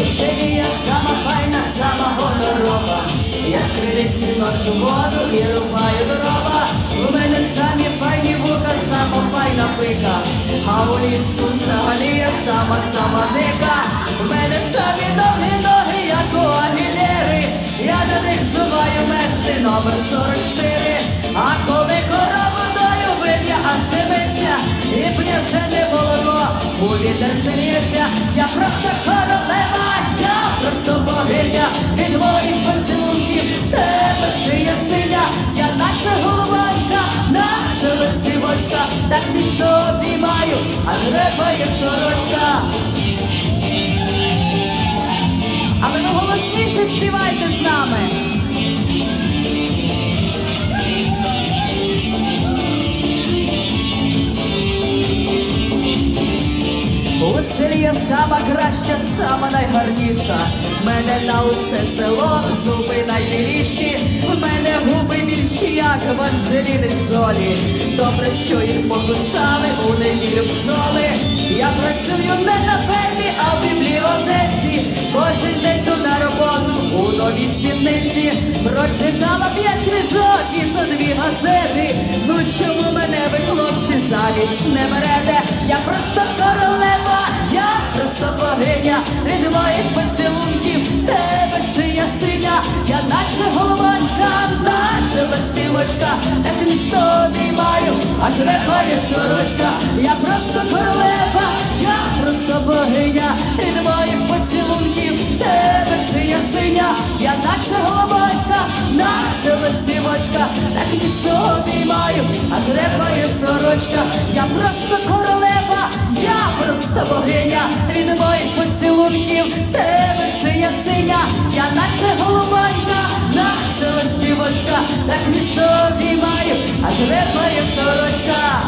У я сама файна, сама гонорова. Я з криниці ношу воду і рубаю дрова. У мене самі файні вуха, сама файна пика. А у ліску взагалі я сама сама дика. У мене самі довгі ноги, як у Анілєри. Я на них зуваю мешти номер 44. А коли корову дою вим'я аж дивиться, і пляжене молоко у вітер сильється. Я просто синя, я наче голованка, наша листівочка, так міцно обіймаю, аж репає сорочка. Але ви голосніше співайте з нами. Я сама краща, сама найгарніша. В мене на усе село зуби найбіліші. В мене губи більші, як в Анжеліни Джолі. Добре, що їх покусали у неділю бджоли. Я працюю не новій спідниці. Прочитала п'ять книжок і за дві газети. Ну чому мене ви, хлопці, заміж не берете? Я просто королева, я просто богиня від моїх поцілунків. Тебе шия синя, я наче головонька, наче ластівочка, так місто обіймаю, аж репає сорочка. Я просто королева, я просто богиня від моїх поцілунків. Я наче головонька, наче ластівочка, так міцно обіймаю, аж репає сорочка. Я просто королева, я просто богиня від моїх поцілунків. Тебе шия синя, я наче головонька, наче ластівочка, так міцно обіймаю, аж репає сорочка.